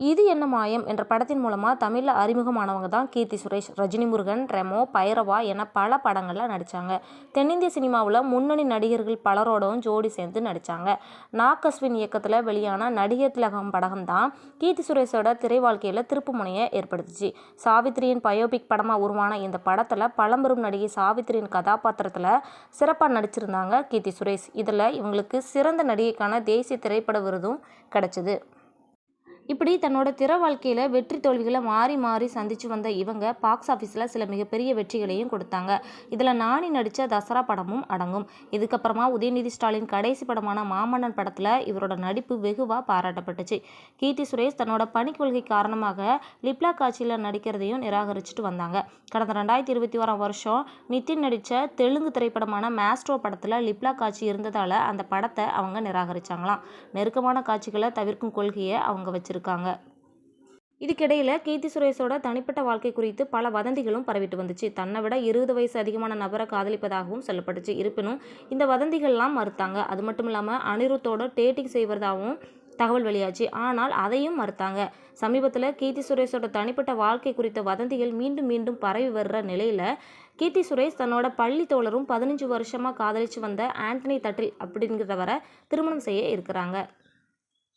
இது என்ன மாயம் என்ற படத்தின் மூலமாக தமிழில் அறிமுகமானவங்க தான் கீர்த்தி சுரேஷ் ரஜினி முருகன் ரெமோ பைரவா என பல படங்களில் நடித்தாங்க தென்னிந்திய சினிமாவில் முன்னணி நடிகர்கள் பலரோடவும் ஜோடி சேர்ந்து நடித்தாங்க நாகஸ்வின் இயக்கத்தில் வெளியான நடிகர் திலகம் படகம் தான் கீர்த்தி சுரேஷோட திரை வாழ்க்கையில் திருப்பு முனையை ஏற்படுத்துச்சு. சாவித்திரியின் பயோபிக் படமாக உருவான இந்த படத்தில் பழம்பெரும் நடிகை சாவித்திரியின் கதாபாத்திரத்தில் சிறப்பாக நடிச்சிருந்தாங்க கீர்த்தி சுரேஷ். இதில் இவங்களுக்கு சிறந்த நடிகைக்கான தேசிய திரைப்பட விருதும் கிடைச்சது. இப்படி தன்னோட திற வாழ்க்கையில் வெற்றி தோல்விகளை மாறி மாறி சந்திச்சு வந்த இவங்க பாக்ஸ் ஆஃபீஸில் சில மிகப்பெரிய வெற்றிகளையும் கொடுத்தாங்க. இதில் நானி நடித்த தசரா படமும் அடங்கும். இதுக்கப்புறமா உதயநிதி ஸ்டாலின் கடைசி படமான மாமன்னன் படத்தில் இவரோட நடிப்பு வெகுவாக பாராட்டப்பட்டுச்சு. கீர்த்தி சுரேஷ் தன்னோட பணிக்கொள்கை காரணமாக லிப்லா காட்சியில் நடிக்கிறதையும் நிராகரிச்சுட்டு வந்தாங்க. கடந்த ரெண்டாயிரத்தி இருபத்தி ஓராம் வருஷம் நிதின் நடித்த தெலுங்கு திரைப்படமான மேஸ்ட்ரோ படத்தில் லிப்லா காட்சி இருந்ததால் அந்த படத்தை அவங்க நிராகரிச்சாங்களாம். நெருக்கமான காட்சிகளை தவிர்க்கும் கொள்கையை அவங்க வச்சிருக்காங்க. இருக்காங்க இதுக்கிடையில் கீர்த்தி சுரேஷோட தனிப்பட்ட வாழ்க்கை குறித்து பல வதந்திகளும் பரவிட்டு வந்துச்சு. தன்னை விட இருபது வயசு அதிகமான நபரை காதலிப்பதாகவும் சொல்லப்பட்டுச்சு. இருப்பினும் இந்த வதந்திகள்லாம் மறுத்தாங்க. அது மட்டும் இல்லாமல் அனிருத்தோட டேட்டிங் செய்வதாகவும் தகவல் வெளியாச்சு. ஆனால் அதையும் மறுத்தாங்க. சமீபத்தில் கீர்த்தி சுரேஷோட தனிப்பட்ட வாழ்க்கை குறித்த வதந்திகள் மீண்டும் மீண்டும் பரவி வர்ற நிலையில் கீர்த்தி சுரேஷ் தன்னோட பள்ளி தோழரும் பதினஞ்சு வருஷமாக காதலிச்சு வந்த ஆண்டனி தட்டில் அப்படிங்கிறவரை திருமணம் செய்ய இருக்கிறாங்க.